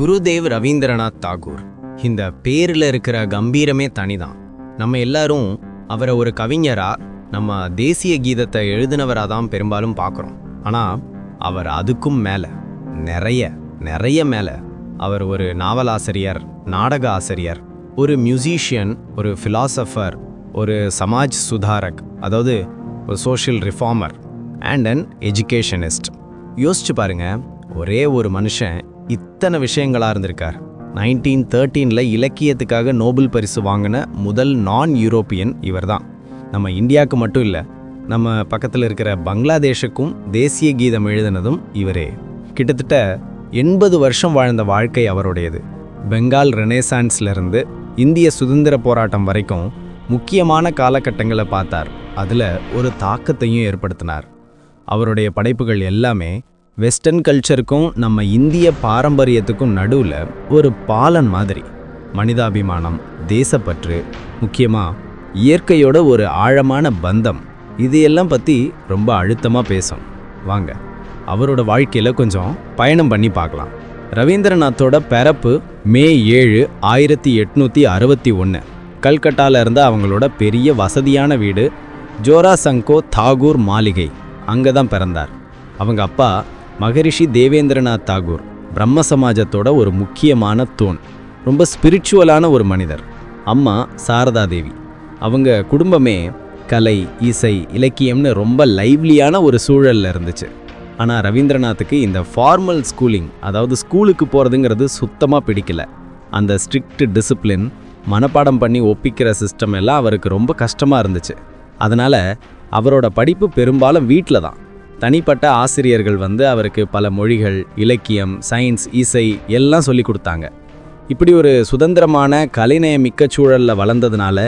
குருதேவ் ரவீந்திரநாத் தாகூர். இந்த பேரில் இருக்கிற கம்பீரமே தனிதான். நம்ம எல்லாரும் அவரை ஒரு கவிஞராக நம்ம தேசிய கீதத்தை எழுதினவராக தான் பெரும்பாலும் பார்க்குறோம். ஆனால் அவர் அதுக்கும் மேலே நிறைய நிறைய மேலே அவர் ஒரு நாவலாசிரியர் நாடக ஆசிரியர் ஒரு மியூசிஷியன் ஒரு ஃபிலாசபர் ஒரு சமாஜ் சுதாரக் அதாவது ஒரு social reformer and an educationist யோசிச்சு பாருங்க ஒரே ஒரு மனுஷன் இத்தனை விஷயங்களாக இருந்திருக்கார். நைன்டீன் தேர்ட்டீனில் இலக்கியத்துக்காக நோபல் பரிசு வாங்கின முதல் நான் யூரோப்பியன் இவர்தான். நம்ம இந்தியாவுக்கு மட்டும் இல்லை நம்ம பக்கத்தில் இருக்கிற பங்களாதேஷுக்கும் தேசிய கீதம் எழுதினதும் இவரே. கிட்டத்தட்ட எண்பது வருஷம் வாழ்ந்த வாழ்க்கை அவருடையது. பெங்கால் ரெனேசான்ஸ்லேருந்து இந்திய சுதந்திர போராட்டம் வரைக்கும் முக்கியமான காலகட்டங்களை பார்த்தார். அதில் ஒரு தாக்கத்தையும் ஏற்படுத்தினார். அவருடைய படைப்புகள் எல்லாமே வெஸ்டர்ன் கல்ச்சருக்கும் நம்ம இந்திய பாரம்பரியத்துக்கும் நடுவில் ஒரு பாலன் மாதிரி. மனிதாபிமானம் தேசப்பற்று முக்கியமாக இயற்கையோட ஒரு ஆழமான பந்தம். இது எல்லாம் பற்றி ரொம்ப அழுத்தமாக பேசும். வாங்க அவரோட வாழ்க்கையில் கொஞ்சம் பயணம் பண்ணி பார்க்கலாம். ரவீந்திரநாத்தோட பிறப்பு மே ஏழு ஆயிரத்தி எட்நூற்றி அறுபத்தி ஒன்று கல்கட்டாவில் இருந்த அவங்களோட பெரிய வசதியான வீடு ஜோரா சங்கோ தாகூர் மாளிகை. அங்கே தான் பிறந்தார். அவங்க அப்பா மகரிஷி தேவேந்திரநாத் தாகூர் பிரம்ம சமாஜத்தோட ஒரு முக்கியமான தூண் ரொம்ப ஸ்பிரிச்சுவலான ஒரு மனிதர். அம்மா சாரதா தேவி. அவங்க குடும்பமே கலை இசை இலக்கியம்னு ரொம்ப லைவ்லியான ஒரு சூழலில் இருந்துச்சு. ஆனால் ரவீந்திரநாத்துக்கு இந்த ஃபார்மல் ஸ்கூலிங் அதாவது ஸ்கூலுக்கு போகிறதுங்கிறது சுத்தமாக பிடிக்கல. அந்த ஸ்ட்ரிக்ட் டிசிப்ளின் மனப்பாடம் பண்ணி ஒப்பிக்கிற சிஸ்டம் எல்லாம் அவருக்கு ரொம்ப கஷ்டமாக இருந்துச்சு. அதனால் அவரோட படிப்பு பெரும்பாலும் வீட்டில் தான். தனிப்பட்ட ஆசிரியர்கள் வந்து அவருக்கு பல மொழிகள் இலக்கியம் சயின்ஸ் இசை எல்லாம் சொல்லி கொடுத்தாங்க. இப்படி ஒரு சுதந்திரமான கலைநயமிக்க சூழலில் வளர்ந்ததுனால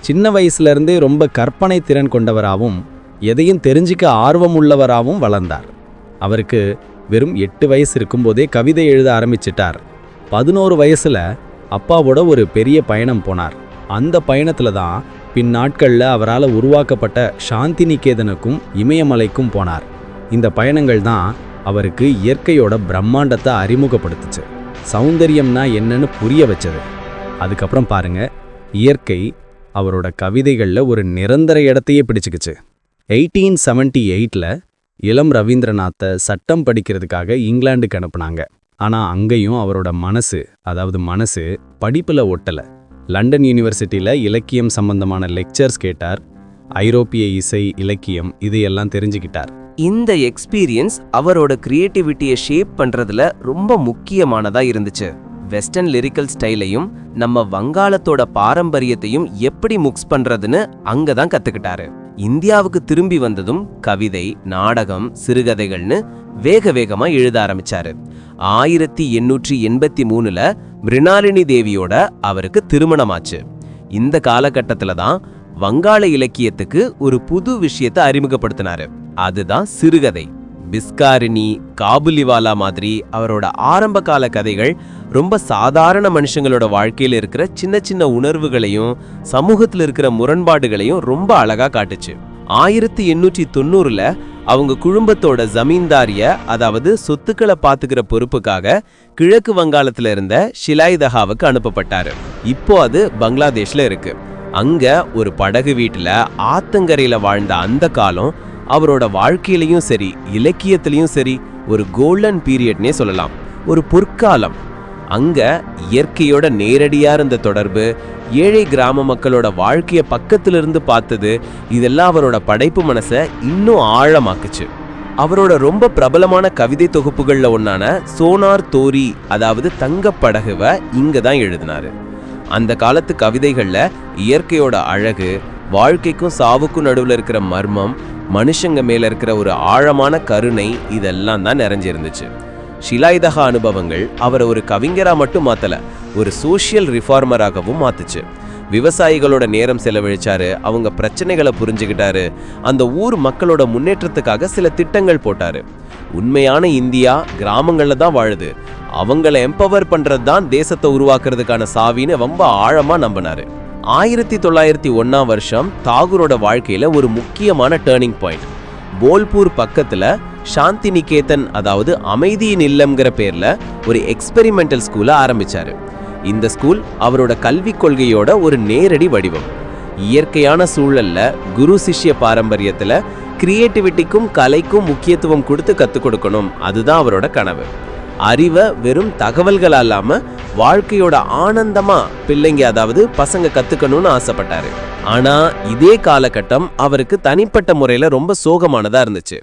சின்ன வயசுலேருந்தே ரொம்ப கற்பனை திறன் கொண்டவராகவும் எதையும் தெரிஞ்சிக்க ஆர்வம் உள்ளவராகவும் வளர்ந்தார். அவருக்கு வெறும் எட்டு வயசு இருக்கும்போதே கவிதை எழுத ஆரம்பிச்சிட்டார். பதினோரு வயசில் அப்பாவோட ஒரு பெரிய பயணம் போனார். அந்த பயணத்தில் தான் பின் நாட்களில் அவரால் உருவாக்கப்பட்ட சாந்தி நிகேதனுக்கும் இமயமலைக்கும் போனார். இந்த பயணங்கள் தான் அவருக்கு இயற்கையோட பிரம்மாண்டத்தை அறிமுகப்படுத்துச்சு. சௌந்தரியம்னா என்னன்னு புரிய வச்சது. அதுக்கப்புறம் பாருங்க இயற்கை அவரோட கவிதைகளில் ஒரு நிரந்தர இடத்தையே பிடிச்சிக்கிச்சு. எயிட்டீன் செவன்டி எயிட்டில் இளம் ரவீந்திரநாத்தை சட்டம் படிக்கிறதுக்காக இங்கிலாந்துக்கு அனுப்புனாங்க. ஆனால் அங்கேயும் அவரோட மனசு அதாவது மனசு படிப்பில் ஒட்டலை. லண்டன் யூனிவர்சிட்டியில் இலக்கியம் சம்பந்தமான லெக்சர்ஸ் கேட்டார். ஐரோப்பிய இசை இலக்கியம் இதையெல்லாம் தெரிஞ்சுக்கிட்டார். இந்த எக்ஸ்பீரியன்ஸ் அவரோட கிரியேட்டிவிட்டியை ஷேப் பண்ணுறதுல ரொம்ப முக்கியமானதாக இருந்துச்சு. வெஸ்டர்ன் லிரிக்கல் ஸ்டைலையும் நம்ம வங்காளத்தோட பாரம்பரியத்தையும் எப்படி மிக்ஸ் பண்ணுறதுன்னு அங்கே தான் கற்றுக்கிட்டாரு இந்தியாவுக்கு திரும்பி வந்ததும் கவிதை நாடகம் சிறுகதைகள்னு வேக வேகமாக எழுத ஆரம்பிச்சாரு. ஆயிரத்தி எண்ணூற்றி எண்பத்தி மூணுல மிருணாலினி தேவியோட அவருக்கு திருமணமாச்சு. இந்த காலகட்டத்தில் தான் வங்காள இலக்கியத்துக்கு ஒரு புது விஷயத்தை அறிமுகப்படுத்தினாரு. அதுதான் சிறுகதை. பிஸ்காரினி காபுலிவாலா மாதிரி அவரோட ஆரம்ப கால கதைகள் ரொம்ப சாதாரண மனுஷங்களோட வாழ்க்கையில் இருக்கிற சின்ன சின்ன உணர்வுகளையும் சமூகத்தில் இருக்கிற முரண்பாடுகளையும் ரொம்ப அழகா காட்டுச்சு. ஆயிரத்தி எண்ணூற்றி தொண்ணூறுல அவங்க குடும்பத்தோட ஜமீன்தாரிய அதாவது சொத்துக்களை பார்த்துக்கிற பொறுப்புக்காக கிழக்கு வங்காளத்துல இருந்த ஷிலாய்தஹாவுக்கு அனுப்பப்பட்டார். இப்போ அது பங்களாதேஷ்ல இருக்கு. அங்க ஒரு படகு வீட்டில் ஆத்தங்கரையில் வாழ்ந்த அந்த காலம் அவரோட வாழ்க்கையிலையும் சரி இலக்கியத்திலையும் சரி ஒரு கோல்டன் பீரியட்னே சொல்லலாம். ஒரு பொற்காலம். அங்க இயற்கையோட நேரடியா இருந்த தொடர்பு ஏழை கிராம மக்களோட வாழ்க்கைய பக்கத்திலிருந்து பார்த்தது இதெல்லாம் அவரோட படைப்பு மனசை இன்னும் ஆழமாக்குச்சு. அவரோட ரொம்ப பிரபலமான கவிதை தொகுப்புகள்ல ஒன்னான சோனார் தோரி அதாவது தங்கப்படகுவை இங்க தான் எழுதினாரு. அந்த காலத்து கவிதைகள்ல இயற்கையோட அழகு வாழ்க்கைக்கும் சாவுக்கும் நடுவில் இருக்கிற மர்மம் மனுஷங்க மேல இருக்கிற ஒரு ஆழமான கருணை இதெல்லாம் தான் நிறைஞ்சிருந்துச்சு. ஷிலாயுதக அனுபவங்கள் அவரை ஒரு கவிஞரா மட்டும் மாத்தல ஒரு சோஷியல் ரிஃபார்மராகவும் மாத்துச்சு. விவசாயிகளோட நேரம் செலவழிச்சாரு அவங்க பிரச்சனைகளை புரிஞ்சுக்கிட்டாரு அந்த ஊர் மக்களோட முன்னேற்றத்துக்காக சில திட்டங்கள் போட்டாரு. உண்மையான இந்தியா கிராமங்களில் தான் வாழுது. அவங்கள எம்பவர் பண்ணுறது தான் தேசத்தை உருவாக்குறதுக்கான சாவின்னு ரொம்ப ஆழமாக நம்பினாரு. ஆயிரத்தி தொள்ளாயிரத்தி ஒன்றாம் வருஷம் தாகூரோட வாழ்க்கையில் ஒரு முக்கியமான டேர்னிங் பாயிண்ட் போல்பூர் பக்கத்துல சாந்தி நிகேதன் அதாவது அமைதியின் இல்லம்ங்கிற பேர்ல ஒரு எக்ஸ்பெரிமெண்டல் ஸ்கூலை ஆரம்பிச்சாரு. இந்த ஸ்கூல் அவரோட கல்விக் கொள்கையோட ஒரு நேரடி வடிவம். இயற்கையான சூழல்ல குரு சிஷ்ய பாரம்பரியத்தில் கிரியேட்டிவிட்டிக்கும் கலைக்கும் முக்கியத்துவம் கொடுத்து கற்றுக் கொடுக்கணும். அதுதான் அவரோட கனவு. அறிவை வெறும் தகவல்கள் அல்லாமல் வாழ்க்கையோட ஆனந்தமாக பிள்ளைங்க அதாவது பசங்க கற்றுக்கணும்னு ஆசைப்பட்டாரு. ஆனால் இதே காலகட்டம் அவருக்கு தனிப்பட்ட முறையில் ரொம்ப சோகமானதாக இருந்துச்சு.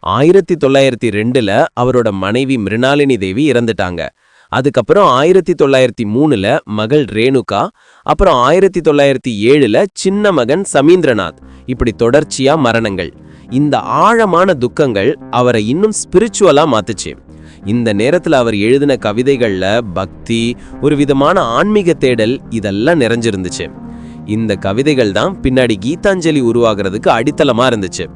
ஆயிரத்தி தொள்ளாயிரத்தி ரெண்டில் அவரோட மனைவி மிருணாலினி தேவி இறந்துட்டாங்க. அதுக்கப்புறம் ஆயிரத்தி தொள்ளாயிரத்தி மூணுல மகள் ரேணுகா அப்புறம் ஆயிரத்தி தொள்ளாயிரத்தி ஏழுல சின்ன மகன் சமீந்திரநாத். இப்படி தொடர்ச்சியா மரணங்கள். இந்த ஆழமான துக்கங்கள் அவரை இன்னும் ஸ்பிரிச்சுவலா மாத்துச்சு. இந்த நேரத்துல அவர் எழுதின கவிதைகள்ல பக்தி ஒரு விதமான ஆன்மீக தேடல் இதெல்லாம் நிறைஞ்சிருந்துச்சு. இந்த கவிதைகள் தான் பின்னாடி கீதாஞ்சலி உருவாகிறதுக்கு அடித்தளமா இருந்துச்சு.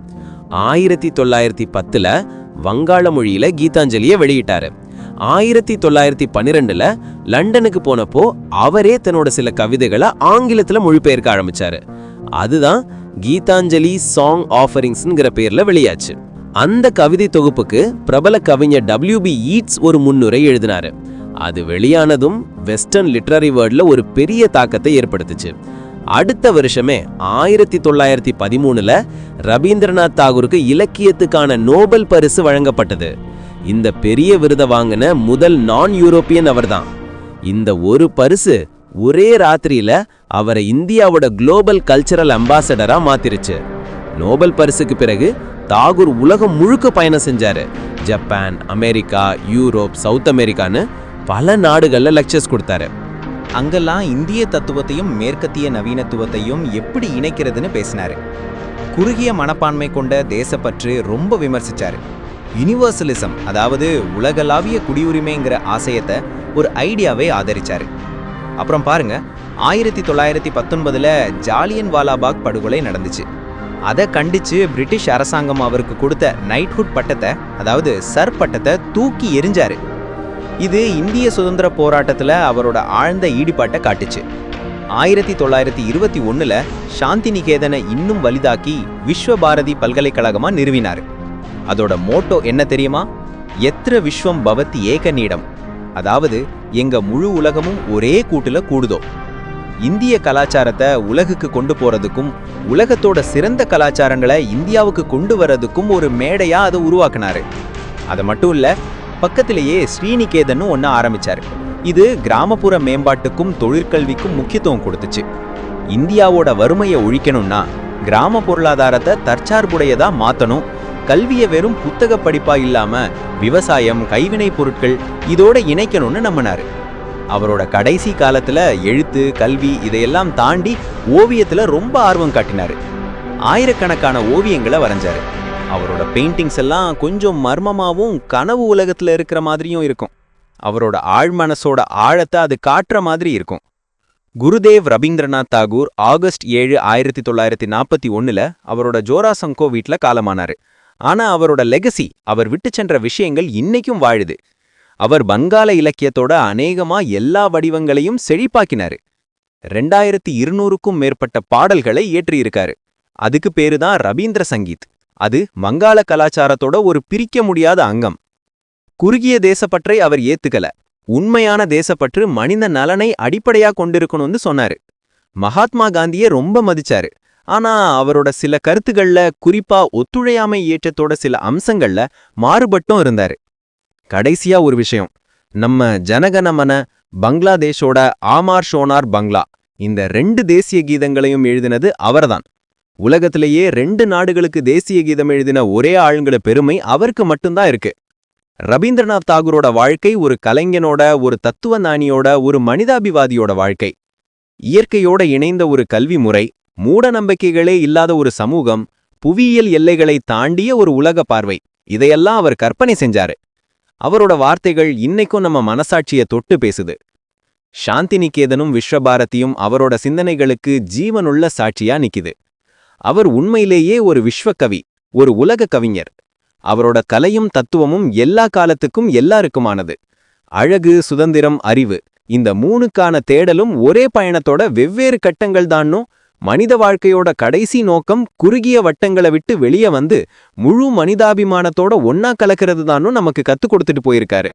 ஆயிரத்தி தொள்ளாயிரத்தி பத்துல வங்காள மொழியில கீதாஞ்சலியை வெளியிட்டாரு. ஆயிரத்தி தொள்ளாயிரத்தி பன்னிரெண்டுல லண்டனுக்கு போனப்போ அவரே தன்னோட சில கவிதைகளை ஆங்கிலத்துல மொழிபெயர்க்க ஆரம்பிச்சாரு. அதுதான் கீதாஞ்சலி சாங் ஆஃபரிங்ஸ்ங்கிற பேர்ல வெளியாச்சு. அந்த கவிதை தொகுப்புக்கு பிரபல கவிஞர் டபிள்யூ பி ஈட்ஸ் ஒரு முன்னுரை எழுதினாரு. அது வெளியானதும் வெஸ்டர்ன் லிட்ரரி வேர்ல்டில் ஒரு பெரிய தாக்கத்தை ஏற்படுத்துச்சு. அடுத்த வருஷமே ஆயிரத்தி தொள்ளாயிரத்தி பதிமூணுல ரவீந்திரநாத் தாகூருக்கு இலக்கியத்துக்கான நோபல் பரிசு வழங்கப்பட்டது. இந்த பெரிய விருதை வாங்கின முதல் நான் யூரோப்பியன் அவர்தான். இந்த ஒரு பரிசு ஒரே ராத்திரியில அவரை இந்தியாவோட குளோபல் கல்ச்சரல் அம்பாசடரா மாத்திருச்சு. நோபல் பரிசுக்கு பிறகு தாகூர் உலகம் முழுக்க பயணம் செஞ்சாரு. ஜப்பான் அமெரிக்கா யூரோப் சவுத் அமெரிக்கான்னு பல நாடுகளில் லெக்சர்ஸ் கொடுத்தாரு. அங்கெல்லாம் இந்திய தத்துவத்தையும் மேற்கத்திய நவீனத்துவத்தையும் எப்படி இணைக்கிறதுன்னு பேசினாரு. குறுகிய மனப்பான்மை கொண்ட தேசப்பற்று ரொம்ப விமர்சிச்சாரு. யுனிவர்சலிசம் அதாவது உலகளாவிய குடியுரிமைங்கிற ஆசையத்தை ஒரு ஐடியாவே ஆதரிச்சாரு. அப்புறம் பாருங்க ஆயிரத்தி தொள்ளாயிரத்தி பத்தொன்பதுல ஜாலியன் வாலாபாக் படுகொலை நடந்துச்சு. அதை கண்டிச்சு பிரிட்டிஷ் அரசாங்கம் அவருக்கு கொடுத்த நைட்ஹுட் பட்டத்தை அதாவது சர் பட்டத்தை தூக்கி எரிஞ்சாரு இது இந்திய சுதந்திர போராட்டத்தில் அவரோட ஆழ்ந்த ஈடுபாட்டை காட்டுச்சு. ஆயிரத்தி தொள்ளாயிரத்தி இருபத்தி ஒன்றில் சாந்தி நிகேதனை இன்னும் வலிதாக்கி விஸ்வபாரதி பல்கலைக்கழகமாக நிறுவினார். அதோட மோட்டோ என்ன தெரியுமா? எத்திர விஸ்வம் பவதி ஏக நீடம். அதாவது எங்க முழு உலகமும் ஒரே கூட்டில் கூடுதோ. இந்திய கலாச்சாரத்தை உலகுக்கு கொண்டு போறதுக்கும் உலகத்தோட சிறந்த கலாச்சாரங்களை இந்தியாவுக்கு கொண்டு வர்றதுக்கும் ஒரு மேடையா அதை உருவாக்குனாரு. அது மட்டும் இல்ல பக்கத்திலேயே ஸ்ரீநிகேதன்னு ஒன்று ஆரம்பிச்சாரு. இது கிராமப்புற மேம்பாட்டுக்கும் தொழிற்கல்விக்கும் முக்கியத்துவம் கொடுத்துச்சு. இந்தியாவோட வறுமையை ஒழிக்கணும்னா கிராம பொருளாதாரத்தை தற்சார்புடையதா மாத்தணும். கல்வியை வெறும் புத்தக படிப்பா இல்லாம விவசாயம் கைவினை பொருட்கள் இதோட இணைக்கணும்னு நம்பினாரு. அவரோட கடைசி காலத்தில் எழுத்து கல்வி இதையெல்லாம் தாண்டி ஓவியத்தில் ரொம்ப ஆர்வம் காட்டினார். ஆயிரக்கணக்கான ஓவியங்களை வரைஞ்சார். அவரோட பெயிண்டிங்ஸ் எல்லாம் கொஞ்சம் மர்மமாகவும் கனவு உலகத்தில் இருக்கிற மாதிரியும் இருக்கும். அவரோட ஆழ்மனசோட ஆழத்தை அது காட்டுற மாதிரி இருக்கும். குருதேவ் ரவீந்திரநாத் தாகூர் ஆகஸ்ட் ஏழு ஆயிரத்தி தொள்ளாயிரத்தி நாற்பத்தி ஒன்றில் அவரோட ஜோராசங்கோ வீட்டில் காலமானார். ஆனால் அவரோட லெகசி அவர் விட்டு சென்ற விஷயங்கள் இன்னைக்கும் வாழுது. அவர் வங்காள இலக்கியத்தோட அநேகமா எல்லா வடிவங்களையும் செழிப்பாக்கினாரு. ரெண்டாயிரத்தி இருநூறுக்கும் மேற்பட்ட பாடல்களை இயற்றியிருக்காரு. அதுக்கு பேரு தான் ரவீந்திர சங்கீத். அது வங்காள கலாச்சாரத்தோட ஒரு பிரிக்க முடியாத அங்கம். குறுகிய தேசப்பற்றை அவர் ஏத்துக்கல. உண்மையான தேசப்பற்று மனித நலனை அடிப்படையா கொண்டிருக்கணும்னு சொன்னாரு. மகாத்மா காந்தியை ரொம்ப மதிச்சாரு. ஆனா அவரோட சில கருத்துகள்ல குறிப்பா ஒத்துழையாமை இயற்றத்தோட சில அம்சங்கள்ல மாறுபட்டும் இருந்தாரு. கடைசியா ஒரு விஷயம். நம்ம ஜனகணமன பங்களாதேஷோட ஆமார் ஷோனார் பங்களா. இந்த ரெண்டு தேசிய கீதங்களையும் எழுதினது அவர்தான். உலகத்திலேயே ரெண்டு நாடுகளுக்கு தேசிய கீதம் எழுதின ஒரே ஆளுங்கிற பெருமை அவருக்கு மட்டும்தான் இருக்கு. ரவீந்திரநாத் தாகூரோட வாழ்க்கை ஒரு கலைஞனோட ஒரு தத்துவ ஞானியோட ஒரு மனிதாபிவாதியோட வாழ்க்கை. இயற்கையோட இணைந்த ஒரு கல்வி முறை மூட நம்பிக்கைகளே இல்லாத ஒரு சமூகம் புவியியல் எல்லைகளை தாண்டிய ஒரு உலக பார்வை. இதையெல்லாம் அவர் கற்பனை செஞ்சாரு. அவரோட வார்த்தைகள் இன்னைக்கும் நம்ம மனசாட்சியை தொட்டு பேசுது. சாந்தி நிகேதனும் விஸ்வபாரதியும் அவரோட சிந்தனைகளுக்கு ஜீவனுள்ள சாட்சியா நிக்குது. அவர் உண்மையிலேயே ஒரு விஸ்வகவி ஒரு உலக கவிஞர். அவரோட கலையும் தத்துவமும் எல்லா காலத்துக்கும் எல்லாருக்குமானது. அழகு சுதந்திரம் அறிவு இந்த மூணுக்கான தேடலும் ஒரே பயணத்தோட வெவ்வேறு கட்டங்கள் தான்னும் மனித வாழ்க்கையோட கடைசி நோக்கம் குறுகிய வட்டங்களை விட்டு வெளியே வந்து முழு மனிதாபிமானத்தோட ஒன்னா கலக்கிறது தானும் நமக்கு கத்து கொடுத்துட்டு போயிருக்காரு.